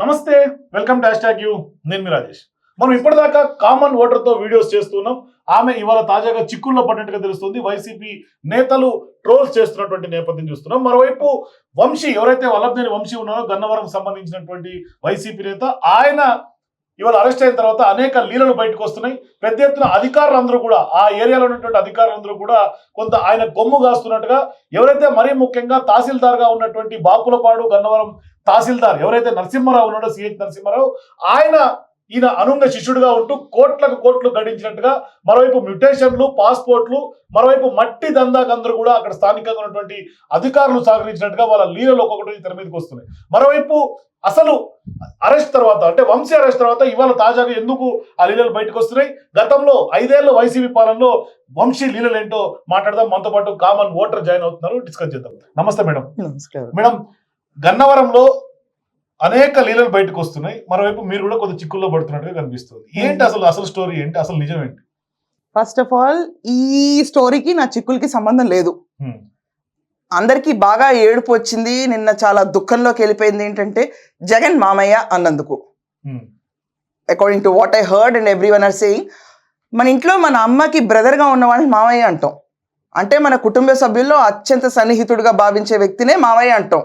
నమస్తే welcome to hash you. నేను మీ రాజేష్. మనం ఇప్పటిదాకా కామన్ ఓటర్తో వీడియోస్ చేస్తున్నాం. ఆమె ఇవాళ తాజాగా చిక్కుల్లో పడినట్టుగా తెలుస్తుంది. వైసీపీ నేతలు ట్రోల్స్ చేస్తున్నటువంటి నేపథ్యం చూస్తున్నాం. మరోవైపు వంశీ ఎవరైతే వల్లభనేని వంశీ ఉన్నారో గన్నవరం సంబంధించినటువంటి వైసీపీ నేత ఆయన ఇవాళ అరెస్ట్ అయిన తర్వాత అనేక లీలలు బయటకు వస్తున్నాయి. పెద్ద ఎత్తున అధికారులందరూ కూడా ఆ ఏరియాలో ఉన్నటువంటి అధికారులందరూ కూడా కొంత ఆయన గొమ్ము కాస్తున్నట్టుగా ఎవరైతే మరీ ముఖ్యంగా తహసీల్దార్గా ఉన్నటువంటి బాపులపాడు గన్నవరం తహసీల్దార్ ఎవరైతే నరసింహారావు ఉన్నాడో సిహెచ్ నరసింహారావు ఆయన ఈయన అనుంగ శిష్యుడిగా ఉంటూ కోట్లకు కోట్లు గడించినట్టుగా మరోవైపు మ్యుటేషన్లు పాస్పోర్ట్లు మరోవైపు మట్టి దందాకందరూ కూడా అక్కడ స్థానికంగా ఉన్నటువంటి అధికారులు సహకరించినట్టుగా వాళ్ళ లీలలు ఒక్కొక్కటి తెర మీదకి వస్తున్నాయి. మరోవైపు అసలు అరెస్ట్ తర్వాత అంటే వంశీ అరెస్ట్ తర్వాత ఇవాళ తాజాగా ఎందుకు ఆ లీలలు బయటకు వస్తున్నాయి? గతంలో ఐదేళ్ళ వైసీపీ పాలనలో వంశీ లీలలు ఏంటో మాట్లాడదాం. మనతో పాటు కామన్ ఓటర్ జాయిన్ అవుతున్నారు. డిస్కస్ చేద్దాం. నమస్తే మేడం. మేడం గన్నవరంలో అనేక లీలలు బయటకు వస్తున్నాయి. మరోవైపు మీరు కూడా కొంత చిక్కుల్లో పడుతున్నట్టుగా కనిపిస్తుంది. ఏంటి అసలు అసలు స్టోరీ ఏంటి? అసలు నిజం ఏంటి? ఫస్ట్ ఆఫ్ ఆల్ ఈ స్టోరీకి నా చిక్కులకి సంబంధం లేదు. అందరికీ బాగా ఏడుపు వచ్చింది. నిన్న చాలా దుఃఖంలోకి వెళ్ళిపోయింది ఏంటంటే జగన్ మామయ్య అన్నందుకు. According to what I heard and everyone are saying మన ఇంట్లో మన అమ్మకి బ్రదర్గా ఉన్న వాళ్ళని మామయ్య అంటాం. అంటే మన కుటుంబ సభ్యుల్లో అత్యంత సన్నిహితుడిగా భావించే వ్యక్తినే మామయ్య అంటాం.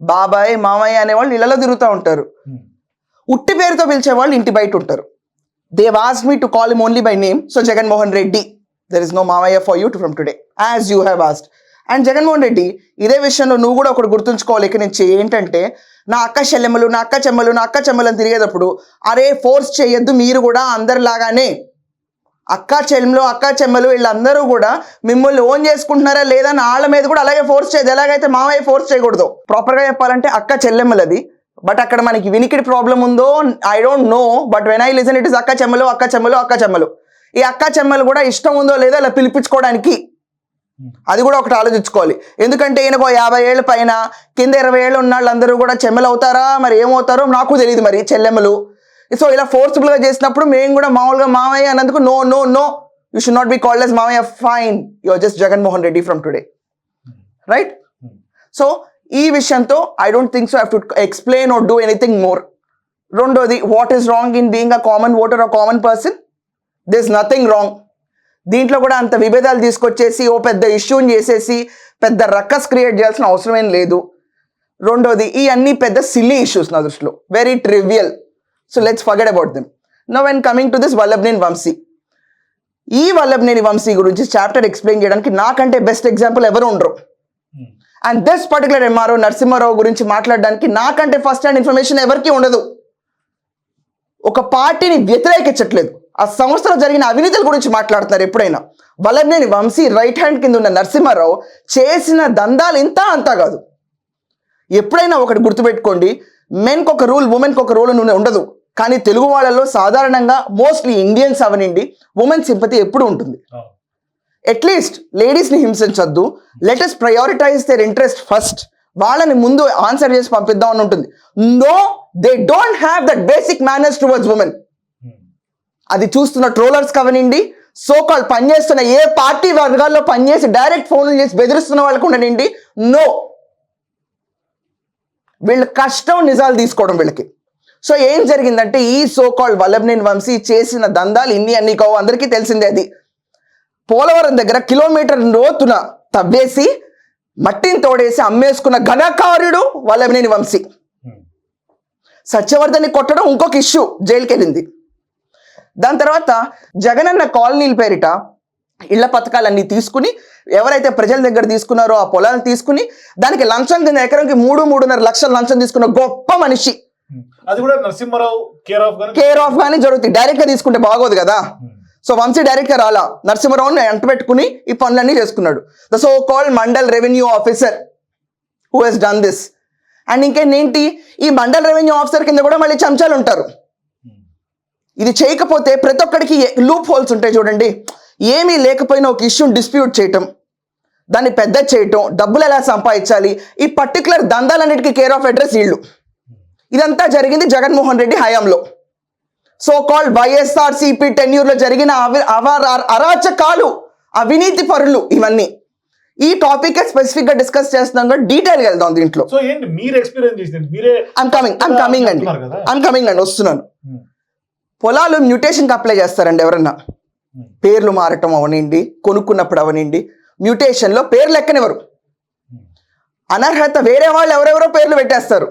బాబాయ్ మామయ్య అనేవాళ్ళు ఇళ్ళలో తిరుగుతూ ఉంటారు. ఉట్టి పేరుతో పిలిచే వాళ్ళు ఇంటి బయట ఉంటారు. They was me to call him only by name so Jaganmohan Reddy there is no మామయ్య for you to from today as you have asked and Jaganmohan Reddy ఇదే విషయంలో నువ్వు కూడా ఒకటి గుర్తుంచుకోవాలి. ఇక నుంచి ఏంటంటే నా అక్క చెల్లెమ్మలు నా అక్క చెమ్మలు నా అక్క చెమ్మలు అని తిరిగేటప్పుడు అరే ఫోర్స్ చేయొద్దు మీరు కూడా అందరిలాగానే. అక్క చెల్లెలు అక్క చెమ్మలు వీళ్ళందరూ కూడా మిమ్మల్ని ఓన్ చేసుకుంటున్నారా లేదా అని వాళ్ళ మీద కూడా అలాగే ఫోర్స్ చేయదు. ఎలాగైతే మామయ్య ఫోర్స్ చేయకూడదు. ప్రాపర్గా చెప్పాలంటే అక్క చెల్లెమ్మలది. బట్ అక్కడ మనకి వినికిడి ప్రాబ్లం ఉందో I don't know but when I listen it is అక్క చెమ్మలు అక్క చెమ్మలు అక్క చెమ్మలు ఈ అక్క చెమ్మలు కూడా ఇష్టం ఉందో లేదో అలా పిలిపించుకోవడానికి అది కూడా ఒకటి ఆలోచించుకోవాలి. ఎందుకంటే ఈయనకు యాభై ఏళ్ళ పైన కింద ఇరవై ఏళ్ళు ఉన్న వాళ్ళందరూ కూడా చెమ్మలు అవుతారా? మరి ఏమవుతారో నాకు తెలియదు మరి చెల్లెమ్మలు. సో ఇలా ఫోర్స్ఫుల్గా చేసినప్పుడు మేము కూడా మామూలుగా మామయ్య అన్నందుకు no no no you should not be called as మామయ్య. Fine your just Jaganmohan Reddy from today right so ఈ విషయంతో I don't think so have to explain or do anything more రెండోది what is wrong in being a common voter ఆ common person this nothing wrong దీంట్లో కూడా అంత విభేదాలు తీసుకొచ్చేసి ఓ పెద్ద ఇష్యూని చేసేసి పెద్ద రక్కస్ క్రియేట్ చేయాల్సిన అవసరం ఏం లేదు. రెండోది ఈ అన్ని పెద్ద సిల్లీ ఇష్యూస్ నా దృష్టిలో. Very trivial so let's forget about them no when coming to this Vallabhaneni Vamsi ఈ వల్లభనేని వంశీ గురించి చాప్టర్ ఎక్స్ప్లెయిన్ చేయడానికి నాకంటే బెస్ట్ ఎగ్జాంపుల్ ఎవరు ఉండరు. And this particular MRO Narasimharao గురించి మాట్లాడడానికి నాకంటే ఫస్ట్ హ్యాండ్ ఇన్ఫర్మేషన్ ఎవరికి ఉండదు. ఒక పార్టీని వ్యతిరేకించట్లేదు. ఆ సంస్థలో జరిగిన అవినీతుల గురించి మాట్లాడుతున్నారు ఎప్పుడైనా. వల్లభనేని వంశీ రైట్ హ్యాండ్ కింద ఉన్న నరసింహారావు చేసిన దందాలు ఇంత అంతా కాదు. ఎప్పుడైనా ఒకటి గుర్తుపెట్టుకోండి. మెన్కి ఒక రూల్ ఉమెన్కి ఒక రూల్ అని ఉండదు. కానీ తెలుగు వాళ్ళలో సాధారణంగా మోస్ట్లీ ఇండియన్స్ అవనండి ఉమెన్ సింపతి ఎప్పుడు ఉంటుంది. అట్లీస్ట్ లేడీస్ని హింసించొద్దు. Let's prioritise their interest first వాళ్ళని ముందు ఆన్సర్ చేసి పంపిద్దాం అని ఉంటుంది. No they don't have that basic manners towards women. అది చూస్తున్న ట్రోలర్స్ కవనండి సో కాల్ పనిచేస్తున్న ఏ పార్టీ వర్గాల్లో పనిచేసి డైరెక్ట్ ఫోన్లు చేసి బెదిరిస్తున్న వాళ్ళకు ఉండనండి నో వీళ్ళ కష్టం నిజాలు తీసుకోవడం వీళ్ళకి. సో ఏం జరిగిందంటే ఈ సో కాల్ వల్లభనేని వంశీ చేసిన దందాలు ఇన్ని అన్ని కావు అందరికీ తెలిసిందే అది పోలవరం దగ్గర కిలోమీటర్ లోతున తవ్వేసి మట్టిని తోడేసి అమ్మేసుకున్న ఘనకార్యుడు వల్లభనేని వంశీ హ్మ్. సత్యవర్ధన్ని కొట్టడం ఇంకొక ఇష్యూ జైలుకి వెళ్ళింది దాని తర్వాత జగనన్న కాలనీల పేరిట ఇళ్ళ పథకాలన్నీ తీసుకుని ఎవరైతే ప్రజల దగ్గర తీసుకున్నారో ఆ పొలాలను తీసుకుని దానికి లంచం కింద ఎకరంకి మూడు మూడున్నర లక్షల లంచం తీసుకున్న గొప్ప మనిషి. అది కూడా నరసింహారావు కేర్ ఆఫ్ గాని కేర్ ఆఫ్ గానీ జరుగుతుంది. డైరెక్ట్గా తీసుకుంటే బాగోదు కదా. సో వంశీ డైరెక్ట్గా రాలా. నరసింహరావుని అంట పెట్టుకుని ఈ పనులన్నీ చేసుకున్నాడు. The so called mandal revenue officer who has done this and ఇంకేంటి? ఈ మండల్ రెవెన్యూ ఆఫీసర్ కింద కూడా మళ్ళీ చెంచాలు ఉంటారు. ఇది చేయకపోతే ప్రతి ఒక్కడికి లూప్ హోల్స్ ఉంటాయి చూడండి. ఏమీ లేకపోయినా ఒక ఇష్యూని డిస్ప్యూట్ చేయటం దాన్ని పెద్ద చేయటం డబ్బులు ఎలా సంపాదించాలి ఈ పర్టికులర్ దందాలన్నిటికీ కేర్ ఆఫ్ అడ్రస్ వీళ్ళు. ఇదంతా జరిగింది జగన్మోహన్ రెడ్డి హయాంలో. సో కాల్డ్ వైఎస్ఆర్సీపీ టెన్యూర్లో జరిగిన అరాచకాలు అవినీతి పరులు ఇవన్నీ. ఈ టాపిక్ స్పెసిఫిక్గా డిస్కస్ చేస్తున్నాం కూడా డీటెయిల్ వెళ్దాం దీంట్లో. సో ఏంటి? మీరు ఎక్స్పీరియన్స్ చేసింది మీరే ఐమ్ కమింగ్ ఐమ్ కమింగ్ అండి. ఐమ్ కమింగ్ అండి వస్తున్నాను. Hmm. పొలాలు మ్యూటేషన్కి అప్లై చేస్తారండి ఎవరన్నా. Hmm. పేర్లు మారటం అవనండి కొనుక్కున్నప్పుడు అవనండి మ్యూటేషన్లో పేర్లు ఎక్కనివ్వరు. Hmm. అనర్హత వేరే వాళ్ళు ఎవరెవరో పేర్లు పెట్టేస్తారు.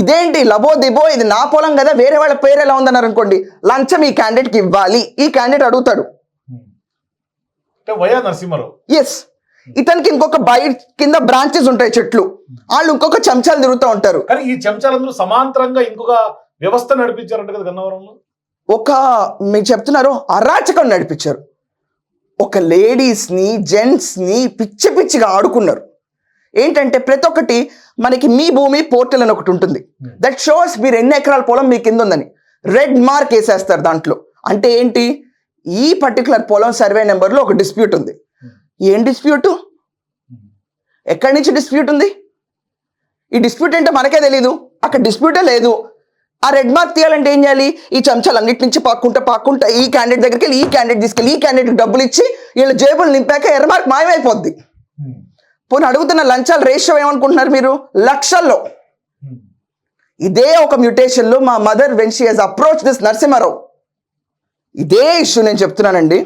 ఇదేంటి? లబో దిబో ఇది నా పొలం కదా వేరే వాళ్ళ పేరు ఎలా ఉందన్నారు అనుకోండి లంచం ఈ క్యాండిడేట్కి ఇవ్వాలి. ఈ క్యాండిడేట్ అడుగుతాడు. నరసింహారావు. ఎస్ ఇతనికి ఇంకొక బయట కింద బ్రాంచెస్ ఉంటాయి చెట్లు. వాళ్ళు ఇంకొక చెంచాలు తిరుగుతూ ఉంటారు. కానీ ఈ చెంచాలందరూ సమాంతరంగా ఇంకొక వ్యవస్థ నడిపించారంట కదా గన్నవరంలో? ఒక మీరు చెప్తున్నారు అరాచకం నడిపించారు. ఒక లేడీస్ని జెంట్స్ని పిచ్చి పిచ్చిగా ఆడుకున్నారు. ఏంటంటే ప్రతి ఒక్కటి మనకి మీ భూమి పోర్టల్ అని ఒకటి ఉంటుంది. దట్ షోస్ మీరు ఎన్ని ఎకరాల పొలం మీ కింద ఉందని. రెడ్ మార్క్ వేసేస్తారు దాంట్లో. అంటే ఏంటి? ఈ పర్టికులర్ పొలం సర్వే నెంబర్లో ఒక డిస్ప్యూట్ ఉంది. ఏం డిస్ప్యూట్ ఎక్కడి నుంచి డిస్ప్యూట్ ఉంది? ఈ డిస్ప్యూట్ అంటే మనకే తెలీదు. అక్కడ డిస్ప్యూటే లేదు. ఆ రెడ్ మార్క్ తీయాలంటే ఏం చేయాలి? ఈ చెంచాలు అన్నిటి నుంచి పాక్కుంటా పాక్కుంటా ఈ క్యాండిడేట్ దగ్గరికి వెళ్ళి ఈ క్యాండిడేట్ తీసుకెళ్ళి ఈ క్యాండిడేట్ డబ్బులు ఇచ్చి వీళ్ళ జేబులు నింపాక ఎర్ర మార్క్ మాయమైపోద్ది. Hmm. పోనీ అడుగుతున్న లంచాల రేషియో ఏమనుకుంటున్నారు మీరు? లక్షల్లో. ఇదే ఒక మ్యూటేషన్లో మా mother when she has approach this Narasimha Rao ఇదే ఇష్యూ నేను చెప్తున్నానండి.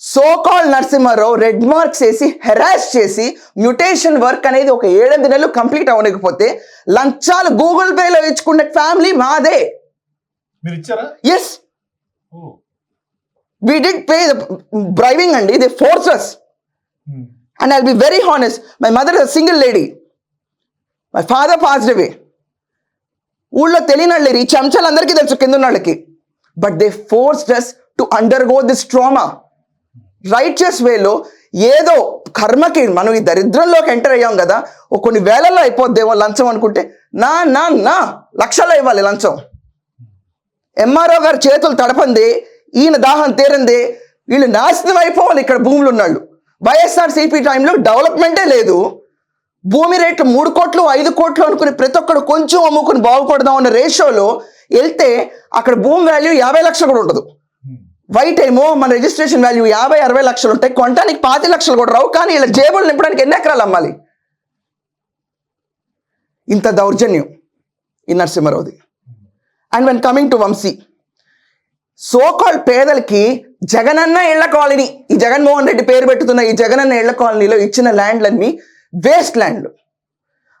So call Narasimha Rao red marks వేసి హెరాస్ చేసి మ్యూటేషన్ వర్క్ అనేది ఒక ఏడెనిమిది నెలలు కంప్లీట్ అవ్వలేకపోతే లంచాలు గూగుల్ పేలో ఇచ్చుకునే ఫ్యామిలీ మాదే. మీరు ఇచ్చారా? Yes. We did pay bribing అండి. The forces and I'll be very honest my mother is single lady my father passed away ఊళ్ళో తెలియని వాళ్ళు లేరు. ఈ చెంచాలు అందరికీ తెలుసు కింద ఉన్న వాళ్ళకి but they forced us to undergo this trauma righteous వేలో ఏదో కర్మకి మనం ఈ దరిద్రంలోకి ఎంటర్ అయ్యాం కదా ఓ కొన్ని వేలల్లో అయిపోద్దేమో లంచం అనుకుంటే నా నా నా లక్షల్లో ఇవ్వాలి లంచం. ఎంఆర్ఓ గారి చేతులు తడపంది ఈయన దాహం తీరంది వీళ్ళు నాశనం అయిపోవాలి ఇక్కడ భూములు ఉన్నాళ్ళు వైఎస్ఆర్ సిపి టైంలో డెవలప్మెంటే లేదు. భూమి రేట్లు మూడు కోట్లు ఐదు కోట్లు అనుకుని ప్రతి ఒక్కడు కొంచెం అమ్ముకుని బాగుపడదాం అన్న రేషియోలో వెళ్తే అక్కడ భూమి వాల్యూ యాభై లక్షలు కూడా ఉండదు. వైట్ ఏమో మన రిజిస్ట్రేషన్ వాల్యూ యాభై అరవై లక్షలు ఉంటాయి. కొనడానికి పాతి లక్షలు కూడా రావు. కానీ ఇలా జేబులు నింపడానికి ఎన్ని ఎకరాలు అమ్మాలి? ఇంత దౌర్జన్యం ఈ నరసింహారావుది. And when coming to Vamsi so called పేదలకి జగనన్న ఇళ్ళ కాలనీ ఈ జగన్మోహన్ రెడ్డి పేరు పెట్టుతున్న ఈ జగనన్న ఇళ్ళ కాలనీలో ఇచ్చిన ల్యాండ్లన్నీ వేస్ట్ ల్యాండ్లు.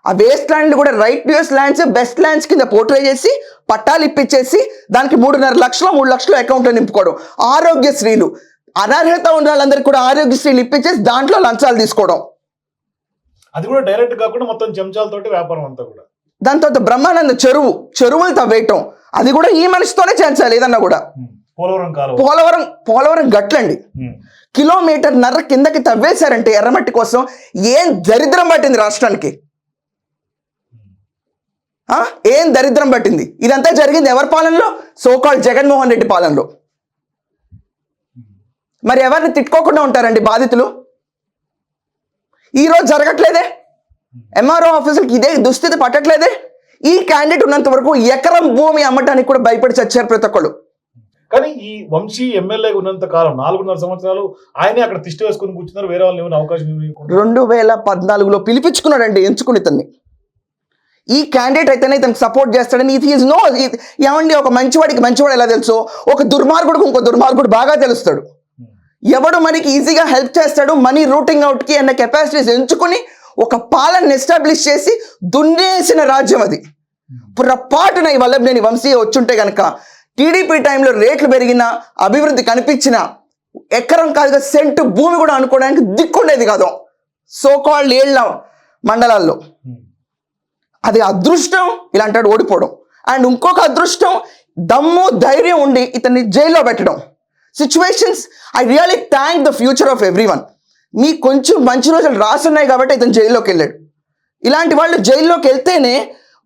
ఆ వేస్ట్ ల్యాండ్లు కూడా right use lands best lands కింద పోర్ట్రే చేసి పట్టాలు ఇప్పించేసి దానికి మూడున్నర లక్షలు మూడు లక్షలు అకౌంట్లో నింపుకోవడం. ఆరోగ్యశ్రీలు. అనర్హత ఉన్న వాళ్ళందరికీ కూడా ఆరోగ్యశ్రీలు ఇప్పించేసి దాంట్లో లంచాలు తీసుకోవడం. అది కూడా డైరెక్ట్ కాకుండా మొత్తం చెంచాలతోటి వ్యాపారం అంతా కూడా. దాని తర్వాత బ్రహ్మానంద చెరువు చెరువులు తవ్వేయటం. అది కూడా ఈ మనిషితోనే చేయించాలి ఏదన్నా కూడా. పోలవరం పోలవరం పోలవరం గట్లండి. కిలోమీటర్ నర్ర కిందకి తవ్వేశారంటే ఎర్రమట్టి కోసం ఏం దరిద్రం పట్టింది రాష్ట్రానికి? ఏం దరిద్రం పట్టింది? ఇదంతా జరిగింది ఎవరి పాలనలో? సోకాల్ జగన్మోహన్ రెడ్డి పాలనలో. మరి ఎవరిని తిట్టుకోకుండా ఉంటారండి బాధితులు? ఈరోజు జరగట్లేదే? ఎంఆర్ఓ ఆఫీసులకి ఇదే దుస్థితి పట్టట్లేదే? ఈ క్యాండిడేట్ ఉన్నంత వరకు ఎకరం భూమి అమ్మటానికి కూడా భయపడి చచ్చారు ప్రతి ఒక్కళ్ళు. కానీ ఈ వంశీ ఎమ్మెల్యే ఉన్నంత కాలం నాలుగున్నర సంవత్సరాలు ఆయనే అక్కడ తిష్ట వేసుకుని కూర్చున్నారు వేరే వాళ్ళు ఏమైనా అవకాశం రెండు వేల పద్నాలుగులో పిలిపించుకున్నాడండి ఎంచుకుని ఇతన్ని. ఈ క్యాండిడేట్ అయితేనే ఇతనికి సపోర్ట్ చేస్తాడని ఇది ఈజ్ నో ఏమండి ఒక మంచివాడికి మంచివాడు ఎలా తెలుసో? ఒక దుర్మార్గుడికి ఇంకో దుర్మార్గుడు బాగా తెలుస్తాడు. ఎవడు మనకి ఈజీగా హెల్ప్ చేస్తాడు మనీ రూటింగ్ అవుట్కి అన్న కెపాసిటీస్ ఎంచుకుని ఒక పాలన ఎస్టాబ్లిష్ చేసి దున్నేసిన రాజ్యం అది. పొరపాటున ఈ నేను వంశీయ వచ్చుంటే కనుక టీడీపీ టైంలో రేట్లు పెరిగినా అభివృద్ధి కనిపించిన ఎకరం కాదుగా సెంటు భూమి కూడా అనుకోవడానికి దిక్కుండేది కాదు. సో ఏళ్ళ మండలాల్లో. అది అదృష్టం ఇలాంటి ఓడిపోవడం. అండ్ ఇంకొక అదృష్టం దమ్ము ధైర్యం ఉండి ఇతన్ని జైల్లో పెట్టడం. Situations I really thank the future of everyone మీ కొంచెం మంచి రోజులు రాసున్నాయి కాబట్టి ఇతను జైల్లోకి వెళ్ళాడు. ఇలాంటి వాళ్ళు జైల్లోకి వెళ్తేనే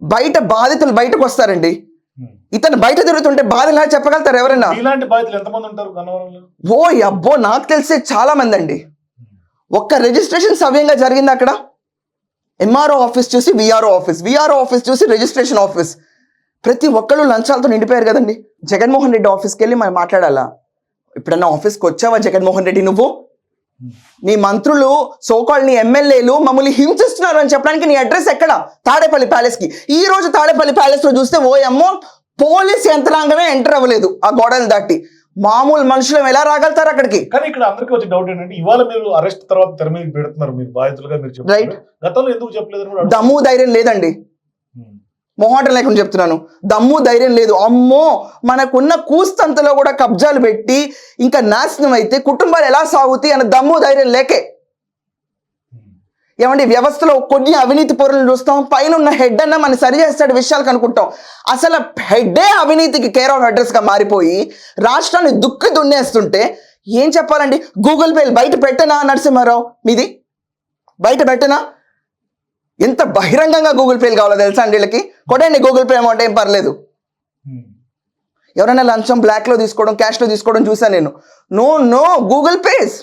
బయట బాధితులు బయటకు వస్తారండి. Hmm. ఇతను బయట తిరుగుతుంటే బాధ ఎలా చెప్పగలుగుతారు ఎవరైనా? ఇలాంటి బాధితులు ఎంతమంది ఉంటారు గన్నవరంలో? ఓ అబ్బో నాకు తెలిసే చాలా మంది అండి ఒక్క రిజిస్ట్రేషన్ సవ్యంగా జరిగింది అక్కడ. ఎంఆర్ఓ ఆఫీస్ చూసి విఆర్ఓ ఆఫీస్ విఆర్ఓ ఆఫీస్ చూసి రిజిస్ట్రేషన్ ఆఫీస్. ప్రతి ఒక్కళ్ళు లంచాలతో నిండిపోయారు కదండి. జగన్మోహన్ రెడ్డి ఆఫీస్కి వెళ్ళి మనం మాట్లాడాలా? ఎప్పుడన్నా ఆఫీస్కి వచ్చావా జగన్మోహన్ రెడ్డి నువ్వు? నీ మంత్రులు సోకాల్ నీ ఎమ్మెల్యేలు మమ్మల్ని హింసిస్తున్నారు అని చెప్పడానికి నీ అడ్రస్ ఎక్కడ? తాడేపల్లి ప్యాలెస్కి. ఈ రోజు తాడేపల్లి ప్యాలెస్లో చూస్తే ఓ అమ్మో పోలీస్ యంత్రాంగమే ఎంటర్ అవ్వలేదు ఆ గోడలు దాటి. మామూలు మనుషులు ఎలా రాగలుగుతారు అక్కడికి? కానీ ఇక్కడ అందరికీ వచ్చే డౌట్ ఏంటంటే ఇవాళ మీరు అరెస్ట్ తర్వాత తెర మీద పెడుతున్నారు మీరు బాధితులుగా మీరు. చెప్తున్నారు. గతంలో ఎందుకు చెప్పలేదని కూడా దమ్ము ధైర్యం లేదండి. మొహాటం లేకుండా చెప్తున్నాను. దమ్ము ధైర్యం లేదు. అమ్మో! మనకున్న కూస్తంతలో కూడా కబ్జాలు పెట్టి ఇంకా నాశనం అయితే కుటుంబాలు ఎలా సాగుతాయి అన్న దమ్ము ధైర్యం లేకే. ఏమండి వ్యవస్థలో కొన్ని అవినీతి పొరలు చూస్తాం పైన ఉన్న హెడ్ అన్న మనం సరి చేస్తాడు విషయాలు కనుక్కుంటాం. అసలు హెడ్డే అవినీతికి కేర్ ఆఫ్ అడ్రస్గా మారిపోయి రాష్ట్రాన్ని దుక్కి దున్నేస్తుంటే ఏం చెప్పాలండి? గూగుల్ పే బయట పెట్టనా నరసింహారావు? మీది? బయట పెట్టనా? ఎంత బహిరంగంగా గూగుల్ పేలు కావాలో తెలుసా అండి వీళ్ళకి? కొట్టండి గూగుల్ పే అమౌంట్ ఏం పర్లేదు. ఎవరైనా లంచం బ్లాక్లో తీసుకోవడం క్యాష్లో తీసుకోవడం చూసాను నేను. No no Google pays.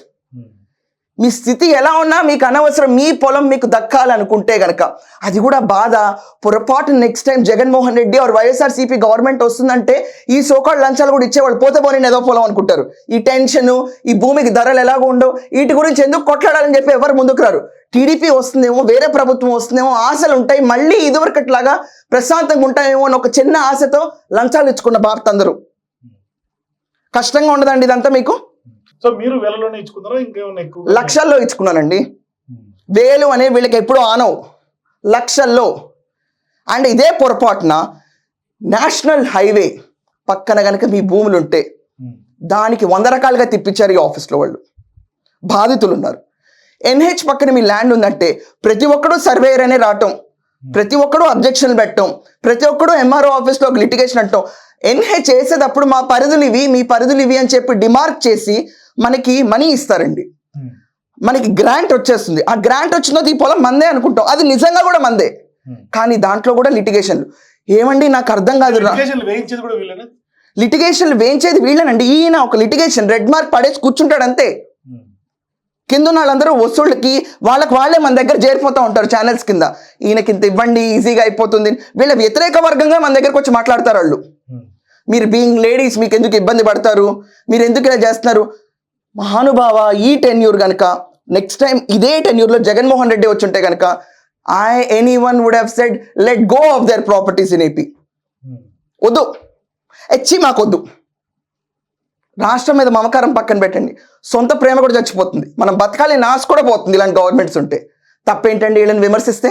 మీ స్థితి ఎలా ఉన్నా మీకు అనవసరం మీ పొలం మీకు దక్కాలనుకుంటే గనక. అది కూడా బాధ. పొరపాటు next time Jaganmohan Reddy or YSRCP government వస్తుందంటే ఈ సోకాళ్ళు లంచాలు కూడా ఇచ్చేవాళ్ళు పోతే పోనీ ఏదో పొలం అనుకుంటారు. ఈ టెన్షన్ ఈ భూమికి ధరలు ఎలాగో ఉండవు. వీటి గురించి ఎందుకు కొట్లాడాలని చెప్పి ఎవరు ముందుకు రారు? టీడీపీ వస్తుందేమో వేరే ప్రభుత్వం వస్తుందేమో ఆశలు ఉంటాయి మళ్ళీ ఇదివరకట్లాగా ప్రశాంతంగా ఉంటాయేమో అని ఒక చిన్న ఆశతో లంచాలు ఇచ్చుకున్న బాబత్ అందరూ. కష్టంగా ఉండదండి ఇదంతా మీకు? సో మీరు వేలలోనే ఇచ్చుకున్నారా? ఇంకేమైనా ఎక్కువ? లక్షల్లో ఇచ్చుకున్నానండి. వేలు అనే వీళ్ళకి ఎప్పుడూ ఆనవు. లక్షల్లో. అండ్ ఇదే పొరపాటున నేషనల్ హైవే పక్కన కనుక మీ భూములు ఉంటే. దానికి వంద రకాలుగా తిప్పించారు ఈ ఆఫీస్లో వాళ్ళు. బాధితులు ఉన్నారు ఎన్హెచ్ పక్కన మీ ల్యాండ్ ఉందంటే ప్రతి ఒక్కడు సర్వేయర్ అనే రావటం ప్రతి ఒక్కడు అబ్జెక్షన్ పెట్టడం ప్రతి ఒక్కడు ఎంఆర్ఓ ఆఫీస్లో ఒక లిటిగేషన్ అంటాం ఎన్హెచ్ వేసేటప్పుడు మా పరిధులు ఇవి మీ పరిధులు ఇవి అని చెప్పి డిమార్క్ చేసి మనకి మనీ ఇస్తారండి. మనకి గ్రాంట్ వచ్చేస్తుంది. ఆ గ్రాంట్ వచ్చినది ఈ పొలం మందే అనుకుంటాం. అది నిజంగా కూడా మందే. కానీ దాంట్లో కూడా లిటిగేషన్లు. ఏమండి నాకు అర్థం కాదు లిటిగేషన్లు వేయించేది వీళ్ళనండి. ఈయన ఒక లిటిగేషన్ రెడ్ మార్క్ పడేసి కూర్చుంటాడు అంతే. కింద ఉన్న వాళ్ళందరూ వసూళ్ళకి వాళ్ళకి వాళ్ళే మన దగ్గర చేరిపోతూ ఉంటారు ఛానల్స్ కింద. ఈయనకి ఇంత ఇవ్వండి ఈజీగా అయిపోతుంది. వీళ్ళ వ్యతిరేక వర్గంగా మన దగ్గరకు వచ్చి మాట్లాడతారు వాళ్ళు. ఉమ్. మీరు బీయింగ్ లేడీస్ మీకు ఎందుకు ఇబ్బంది పడతారు? మీరు ఎందుకు ఇలా చేస్తున్నారు? మహానుభావ ఈ టెన్యూర్ కనుక నెక్స్ట్ టైం ఇదే టెన్యూర్లో జగన్మోహన్ రెడ్డి వచ్చి ఉంటే కనుక I anyone would have said let go of their properties in AP. వద్దు. ఎచ్చి మాకొద్దు. రాష్ట్రం మీద మమకారం పక్కన పెట్టండి. సొంత ప్రేమ కూడా చచ్చిపోతుంది. మనం బతకాలి నాశ కూడా పోతుంది ఇలాంటి గవర్నమెంట్స్ ఉంటే. తప్పేంటండి వీళ్ళని విమర్శిస్తే?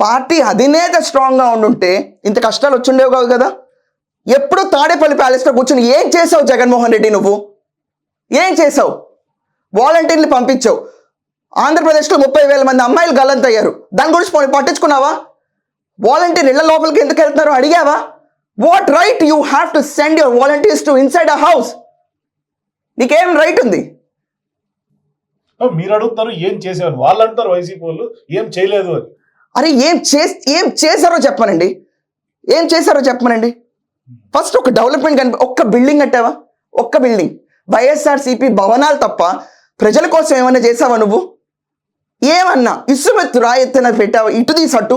పార్టీ అధినేత స్ట్రాంగ్గా ఉండుంటే ఇంత కష్టాలు వచ్చిండేవి కావు కదా. ఎప్పుడు తాడేపల్లి ప్యాలెస్లో కూర్చొని ఏం చేసావు జగన్మోహన్ రెడ్డి నువ్వు? ఏం చేసావు? వాలంటీర్లు పంపించావు. ఆంధ్రప్రదేశ్లో ముప్పై వేల మంది అమ్మాయిలు గల్లంతయ్యారు. దాని గురించి పట్టించుకున్నావా? వాలంటీర్ ఇళ్ళ లోపలికి ఎందుకు వెళ్తున్నారు అడిగావా? What right you have to send your volunteers to inside a house నీకేం రైట్ ఉంది? మీరు అడుగుతారు ఏం చేసేవారు వాళ్ళు అంటారు వైసీపీ వాళ్ళు ఏం చేయలేదు అని. అరే ఏం చే ఏం చేశారో చెప్పమనండి ఏం చేశారో చెప్పమనండి ఫస్ట్ ఒక డెవలప్మెంట్ కనిపి ఒక్క బిల్డింగ్ కట్టావా? ఒక్క బిల్డింగ్ వైఎస్ఆర్సీపీ భవనాలు తప్ప ప్రజల కోసం ఏమన్నా చేసావా నువ్వు? ఏమన్నా ఇసుమెత్తు రాయెత్తన పెట్టావా? ఇటు తీసట్టు.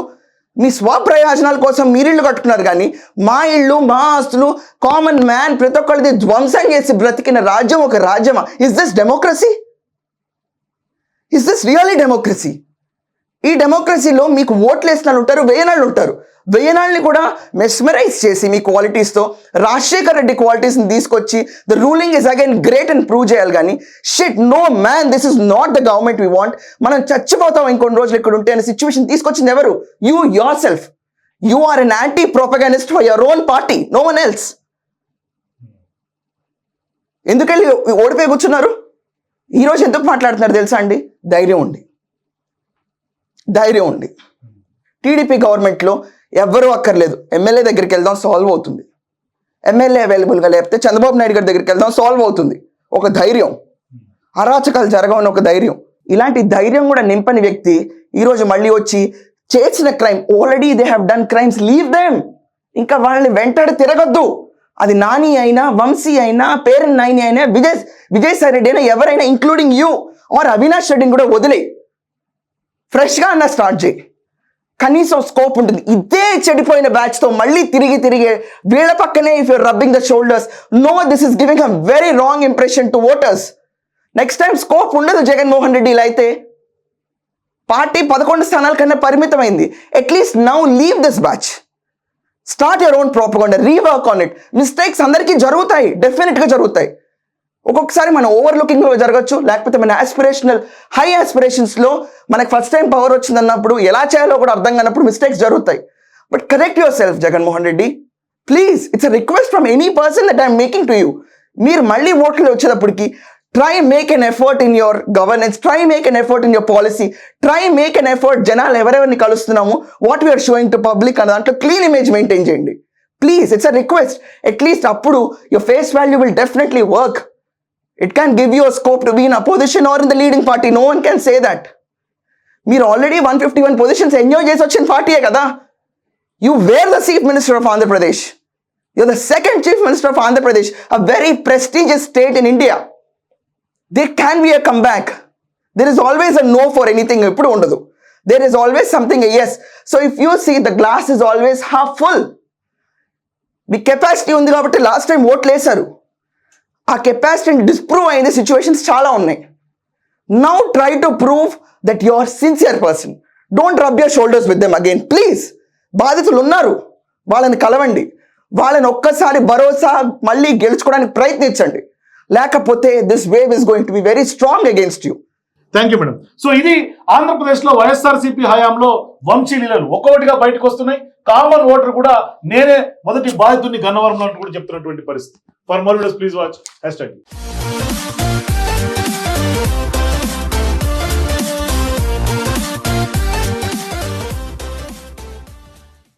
మీ స్వప్రయోజనాల కోసం మీరిళ్ళు కట్టుకున్నారు కానీ మా ఇళ్ళు మా ఆస్తులు కామన్ మ్యాన్ ప్రతి ఒక్కరిది ధ్వంసం చేసి బ్రతికిన రాజ్యం ఒక రాజ్యమా? Is this democracy is this really democracy ఈ డెమోక్రసీలో మీకు ఓట్లు వేసిన వాళ్ళు ఉంటారు వేయనాళ్ళు ఉంటారు. వేయనాల్ని కూడా మెస్మరైజ్ చేసి మీ క్వాలిటీస్తో రాజశేఖర్ రెడ్డి క్వాలిటీస్ని తీసుకొచ్చి the ruling is again great and prove చేయాలి కానీ shit no man this is not the government we want మనం చచ్చిపోతాం ఇంకొన్ని రోజులు ఇక్కడ ఉంటే అనే సిచ్యువేషన్ తీసుకొచ్చింది ఎవరు? You yourself you are an anti propagandist for your own party no one else ఎందుకెళ్ళి ఓడిపోయి కూర్చున్నారు? ఈరోజు ఎందుకు మాట్లాడుతున్నారు తెలుసా అండి? ధైర్యం ఉండి ధైర్యం ఉంది. టీడీపీ గవర్నమెంట్లో ఎవ్వరూ అక్కర్లేదు. ఎమ్మెల్యే దగ్గరికి వెళ్దాం సాల్వ్ అవుతుంది. ఎమ్మెల్యే అవైలబుల్గా లేకపోతే చంద్రబాబు నాయుడు గారి దగ్గరికి వెళ్దాం సాల్వ్ అవుతుంది. ఒక ధైర్యం. అరాచకాలు జరగవని ఒక ధైర్యం. ఇలాంటి ధైర్యం కూడా నింపని వ్యక్తి ఈరోజు మళ్ళీ వచ్చి చేసిన crime already they have done crimes leave them ఇంకా వాళ్ళని వెంటాడి తిరగద్దు. అది నాని అయినా వంశీ అయినా పేరెంట్ నాయని అయినా విజయ్ విజయసాయి రెడ్డి అయినా ఎవరైనా ఇంక్లూడింగ్ యూ ఆర్ అవినాష్ రెడ్డిని కూడా వదిలే ఫ్రెష్గా అన్న స్టార్ట్ చేయి. కనీసం స్కోప్ ఉంటుంది. ఇదే చెడిపోయిన బ్యాచ్తో మళ్ళీ తిరిగి తిరిగి వీళ్ళ పక్కనే if you're rubbing the shoulders no this is giving a very wrong impression to voters next time scope ఉండదు జగన్మోహన్ రెడ్డి ఇలా అయితే. పార్టీ పదకొండు స్థానాల కన్నా పరిమితమైంది. At least now leave this batch start your own proper rework on it mistakes అందరికీ జరుగుతాయి. డెఫినెట్గా జరుగుతాయి. ఒక్కొక్కసారి మన ఓవర్లుకింగ్లో జరగచ్చు లేకపోతే మన ఆస్పిరేషనల్ హై ఆస్పిరేషన్స్లో మనకు ఫస్ట్ టైం పవర్ వచ్చిందన్నప్పుడు ఎలా చేయాలో కూడా అర్థం కానప్పుడు మిస్టేక్స్ జరుగుతాయి. But correct yourself Jaganmohan Reddy. Please it's a request from any person that I'm making to you మీరు మళ్ళీ ఓట్లు వచ్చేటప్పటికి try make an effort in your governance try make an effort in your policy try make an effort జనాలు ఎవరెవరిని కలుస్తున్నాము what we're showing to public అన్న దాంట్లో clean image maintain చేయండి. Please it's a request at least అప్పుడు your face value will definitely work it can give you scope to be in opposition or in the leading party no one can say that మీరు already one fifty one positions enjoy చేసి వచ్చిన పార్టీయే కదా. You were the chief minister of Andhra Pradesh you the second chief minister of Andhra Pradesh a very prestigious state in India there can be a comeback there is always a no for anything ఎప్పుడు ఉండదు. There is always something yes so if you see the glass is always half full me capacity ఉంది కాబట్టి last time ఓట్లు వేశారు. ఆ కెపాసిటీని disprove అయింది situations చాలా ఉన్నాయి. Now try to prove that you are sincere person don't rub your shoulders with them again please బాధితులు ఉన్నారు. వాళ్ళని కలవండి. వాళ్ళని ఒక్కసారి భరోసా మళ్ళీ గెలుచుకోవడానికి ప్రయత్నించండి. లేకపోతే this wave is going to be very strong against you thank you madam so ఇది ఆంధ్రప్రదేశ్లో వైఎస్ఆర్సీపీ హయాంలో వంశీ లీలలు ఒక్కొక్కటిగా బయటకు వస్తున్నాయి. కామన్ ఓటర్ కూడా నేనే మొదటి బాధితుడిని గన్నవరం అంటూ కూడా చెప్తున్నటువంటి పరిస్థితి. For more videos please watch hash